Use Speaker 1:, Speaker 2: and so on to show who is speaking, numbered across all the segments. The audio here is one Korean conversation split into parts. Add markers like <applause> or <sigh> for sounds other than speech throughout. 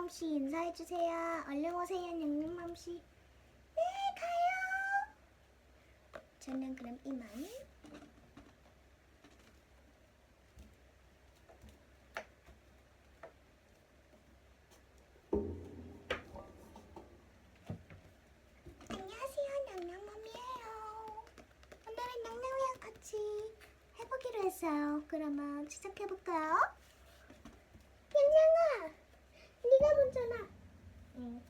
Speaker 1: 맘씨 인사해주세요. 얼른 오세요, 냥냥맘씨. 네, 가요. 저는 그럼 이만. 안녕하세요, 냥냥맘이에요. 오늘은 냥냥이랑 같이 해보기로 했어요. 그러면 시작해볼까요? 냥냥아, 네가 먼저 나. 응.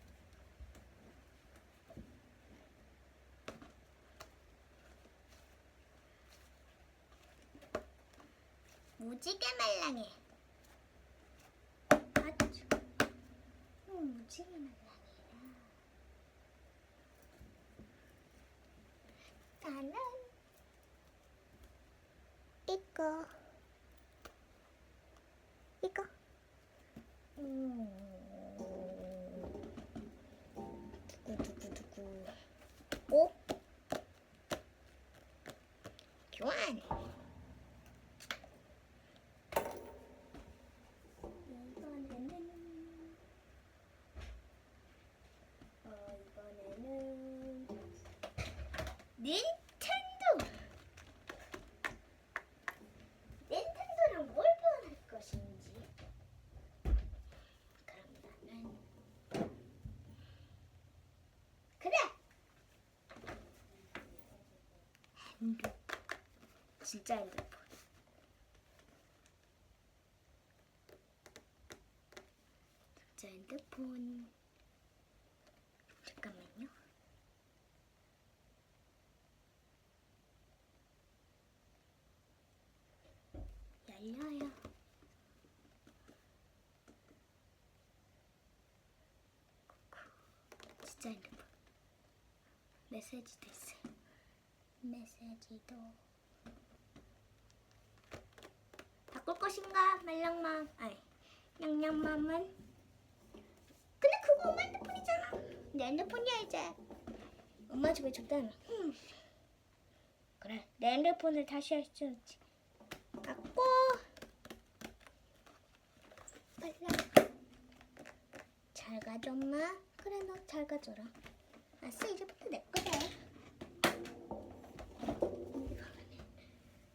Speaker 1: 무지개 말랑이. 아주. 음, 무지개 말랑이라. 나는 이거 이거 음. 닌텐도. 닌텐도랑 뭘 교환할 것인지. 그럼 나는 그래. 핸드 진짜 핸드폰. 진짜 핸드폰 잠깐만요 열려요. 진짜 핸드폰. 메시지도 있어요. 메시지도. 바꿀 것인가? 말랑맘. 아니, 냥냥맘은? 근데 그거 엄마 핸드폰이잖아. 내 핸드폰이야, 이제. 엄마 집에 줬다면. 흠. 그래, 내 핸드폰을 다시 할 수 있지. 갖고 빨라 잘 가져 엄마 그래 너 잘 가져라 아싸 이제부터 내 거다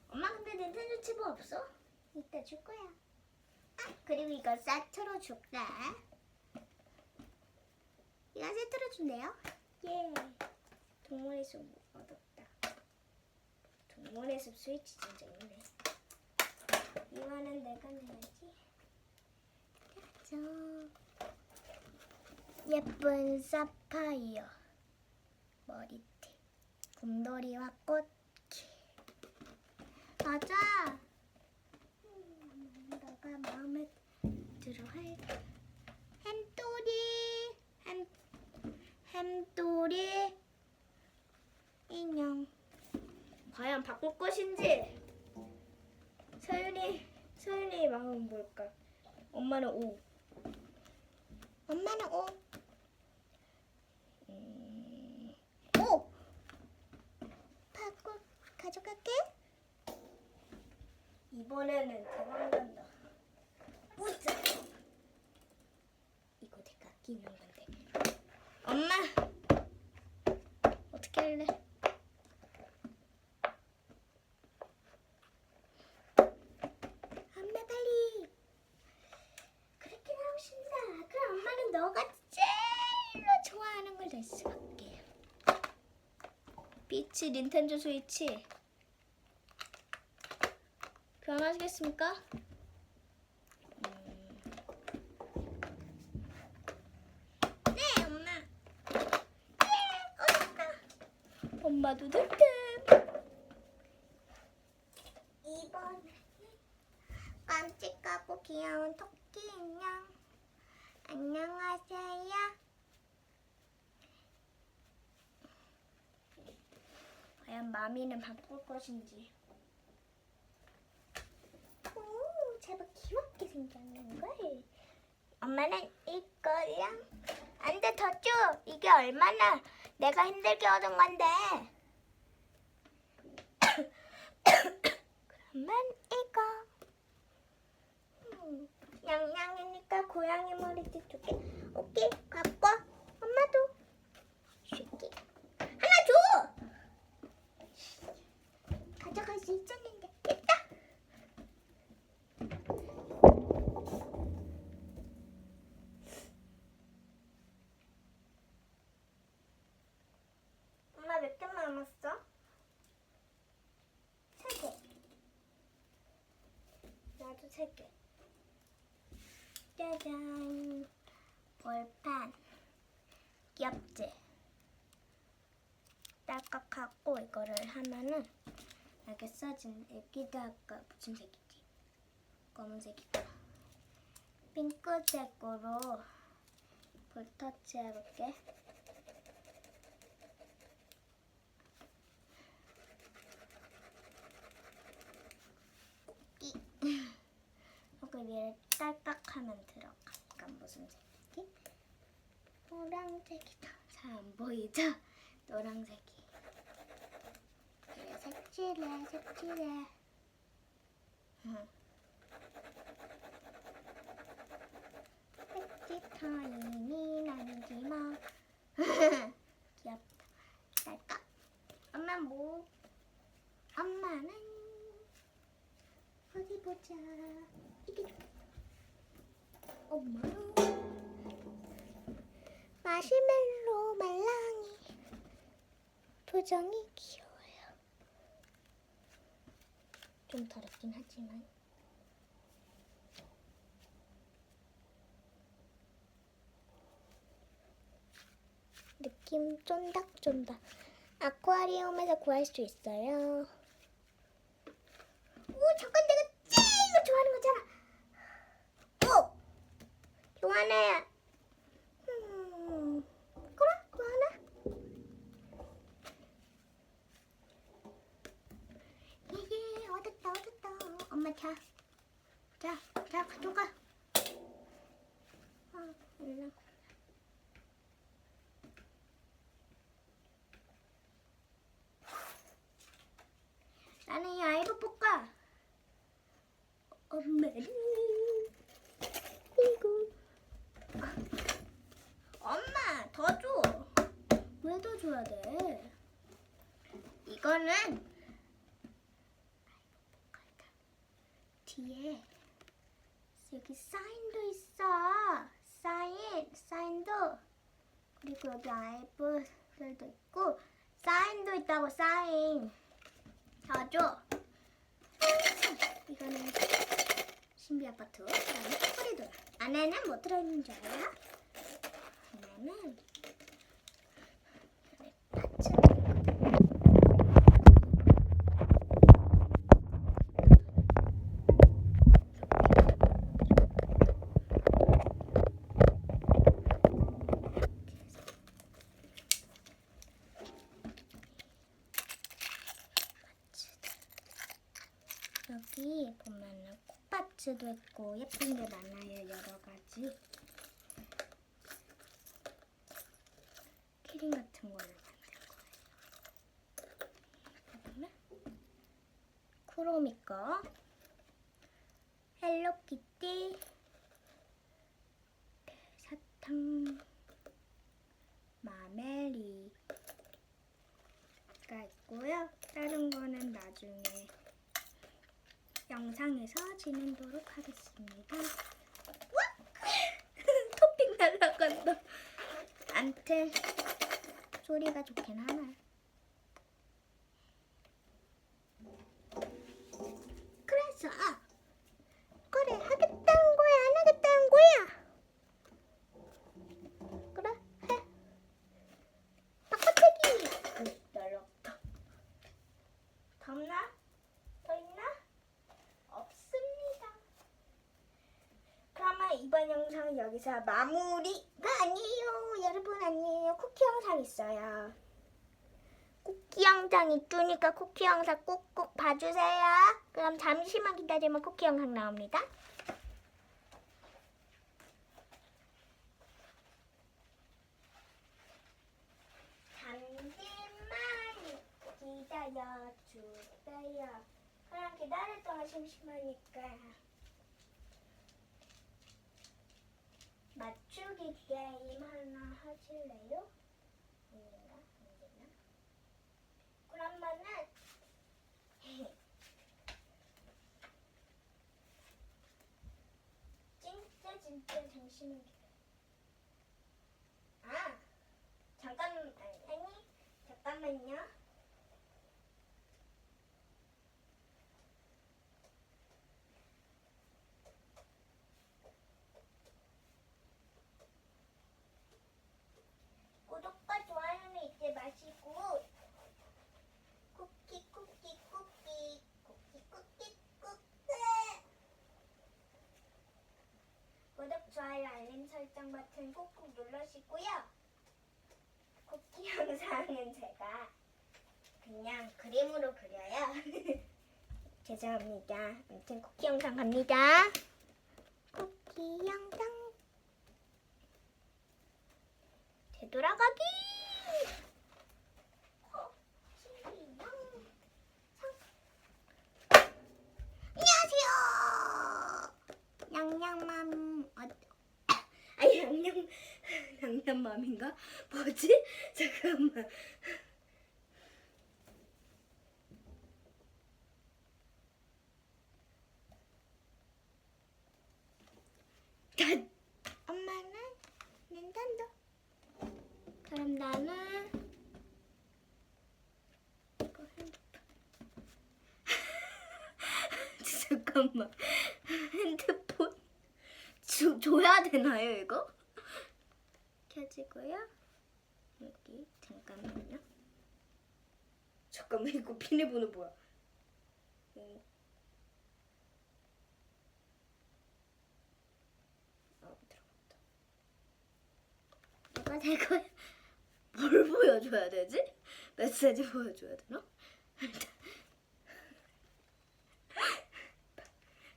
Speaker 1: 엄마 근데 닌텐도 치브 없어? 이따 줄 거야. 아 그리고 이거 세트로 줄게. 이거 세트로 준대요? 예. 동물의 숲 얻었다. 동물의 숲 스위치 진짜 있네. 이거는 내가 내야지. 저 예쁜 사파이어 머리띠 곰돌이와 꽃게 맞아. 음, 너가 마음에 들어 할 햄토리 햄 햄토리 인형 과연 바꿀 것인지 서윤이 서윤이 마음은 뭘까? 엄마는 오. 엄마는 오. 음, 오. 바꿔 가져갈게. 이번에는 대박 난다. 우짜. 이거 내가 아끼는 건데. 엄마. 어떻게 할래? 엄마 빨리 그렇게 싶나 그럼 엄마는 너가 제일로 좋아하는 걸 낼 수밖에 비치 닌텐도 스위치 변하시겠습니까? 음. 네 엄마 예 어딨다 엄마도 득템 2번 깜찍하고 귀여운 토끼 인형. 안녕하세요. 과연 마미는 바꿀 것인지. 제법 귀엽게 생겼는 걸. 엄마는 이거랑 안돼 더 줘. 이게 얼마나 내가 힘들게 얻은 건데. 그러면 이거. 음, 양양이니까 고양이 머리띠 두 개. 오케이 갖고. 남았어? 세 개. 나도 세 개. 짜잔. 볼펜. 귀엽지? 딸깍하고 이거를 하면은 여기 써진 여기도 아까 무슨 색이지? 검은색이고 핑크색으로 볼터치 해볼게. 여기 위에 딸깍하면 들어가. 약간 무슨 색이지? 노란색이다. 잘 안 보이죠? <laughs> 노란색이. 그래, 색칠해, 색칠해. 응. 색칠 타임이 나는지 뭐. <laughs> 귀엽다. 딸깍. 엄마 뭐? 엄마는 보자. 이게. 엄마는 마시멜로 말랑이 표정이 귀여워요. 좀 더럽긴 하지만 느낌 쫀득쫀득 아쿠아리움에서 구할 수 있어요. 오 잠깐 내가 제일 좋아하는 거잖아. 오 좋아하네. 음, 그래, 하나? 예예, 얻었다, 얻었다. 엄마 자, 자, 자, 가져가. 아, 얼른. 나는 이 아이로 볶아. 엄마는 이거. 엄마 더 줘. 왜더 줘야 돼? 이거는 뒤에 여기 사인도 있어. 사인, 사인도 그리고 여기 아이브들도 있고 사인도 있다고 사인. 더 줘. 이거는 신비 아파트. 그다음에 코리도. 안에는 뭐 들어있는 줄 알아? 안에는 여기 보면은 콧파츠도 있고 예쁜 게 많아요 여러 가지. 키링 같은 걸로 만든 거예요. 보면 쿠로미 거 헬로키티 사탕 마멜리가 있고요. 다른 나중에 영상에서 진행도록 하겠습니다. <laughs> 토핑 날라간다. 안튼 소리가 좋긴 하나. 그래서 그래 하겠다는 거야 안 하겠다는 거야? 그래 해. 바꿔치기. 날랐다. 덥나? 더 있나? 없습니다. 그러면 이번 영상은 여기서 마무리가 아니에요. 여러분 아니에요. 쿠키 영상 있어요. 쿠키 영상 있으니까 쿠키 영상 꼭꼭 봐주세요. 그럼 잠시만 기다리면 쿠키 영상 나옵니다. 잠시만 기다려 주세요. 그냥 기다릴 동안 심심하니까 맞추기 게임 하나 하실래요? 안 되나? 그러면은 진짜 진짜 잠시만 기다려. 아 잠깐 아니 아니 잠깐만요. 구독과 좋아요는 잊지 마시고 쿠키 쿠키 쿠키 쿠키 쿠키 쿠키 구독 좋아요 버튼 꾹꾹 눌러주시고요. 쿠키 영상은 제가 그냥 그림으로 그려요. <laughs> 죄송합니다. 아무튼 쿠키 영상 갑니다. 쿠키 영상. 되돌아가기! 어, 신기영 상- 안녕하세요. 양양맘. 어, 아 양양 <laughs> 양양맘인가? 뭐지? <laughs> 잠깐만. 단 엄마는 닌텐도? 그럼 나는 이거 핸드폰. <laughs> 잠깐만. 핸드폰. 주, 줘야 되나요 이거? 켜지고요 여기 잠깐만요 잠깐만 이거 비밀번호 뭐야 음. 어, 들어갔다 이거 될 거야 <laughs> 뭘 보여줘야 되지? 메시지 보여줘야 되나?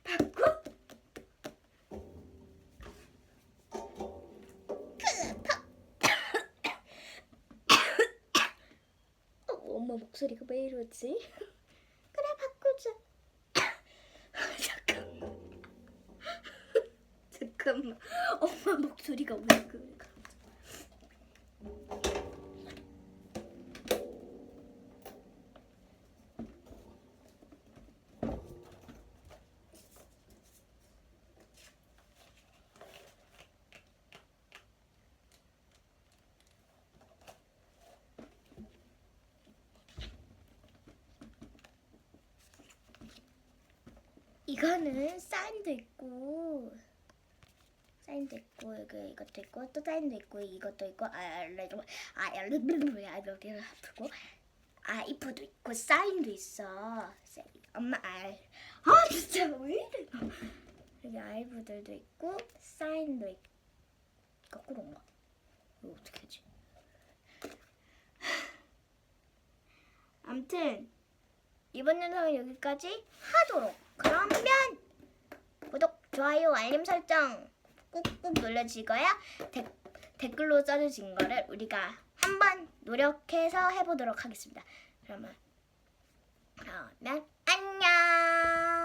Speaker 1: 바꿔? 어, 엄마 목소리가 왜 이러지? <laughs> 그래 바꾸자. <laughs> 잠깐만. <laughs> 잠깐만. 엄마 목소리가 왜 그래 이거는 사인도 있고 사인도 있고 여기 이것도 있고 또 사인도 있고 이것도 있고 아 알레도 아 아프고 아 이프도 있고 사인도 있어. 사- 엄마 알아 진짜 왜 이래? 여기 아이브들도 있고 사인도 있고 거꾸로인가? 이거 어떻게 하지? 아무튼 이번 영상은 여기까지 하도록. 그러면 구독, 좋아요, 알림 설정 꾹꾹 눌러주시고요. 데, 댓글로 써주신 거를 우리가 한번 노력해서 해보도록 하겠습니다. 그러면 그러면 안녕.